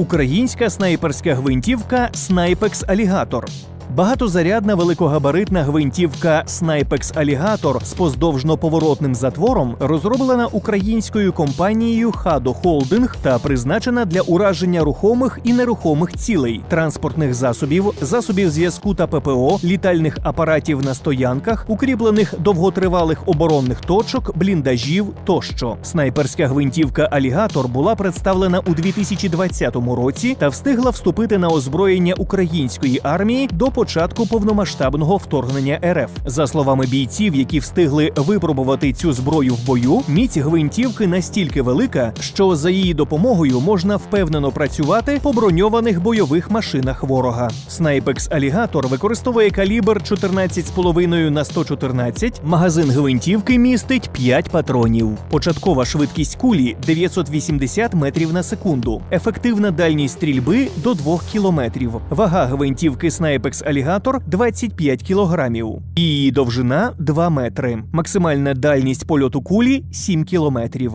Українська снайперська гвинтівка Снайпекс Алігатор. Багатозарядна великогабаритна гвинтівка Снайпекс Алігатор з поздовжно-поворотним затвором розроблена українською компанією Хадо Холдинг та призначена для ураження рухомих і нерухомих цілей, транспортних засобів, засобів зв'язку та ППО, літальних апаратів на стоянках, укріплених довготривалих оборонних точок, бліндажів тощо. Снайперська гвинтівка Алігатор була представлена у 2020 році та встигла вступити на озброєння української армії до початку повномасштабного вторгнення РФ. За словами бійців, які встигли випробувати цю зброю в бою, міць гвинтівки настільки велика, що за її допомогою можна впевнено працювати по броньованих бойових машинах ворога. Снайпекс Алігатор використовує калібр 14,5 на 114. Магазин гвинтівки містить 5 патронів. Початкова швидкість кулі 980 метрів на секунду. Ефективна дальність стрільби до 2 кілометрів. Вага гвинтівки Снайпекс Алігатор 25 кілограмів. Її довжина 2 метри. Максимальна дальність польоту кулі 7 кілометрів.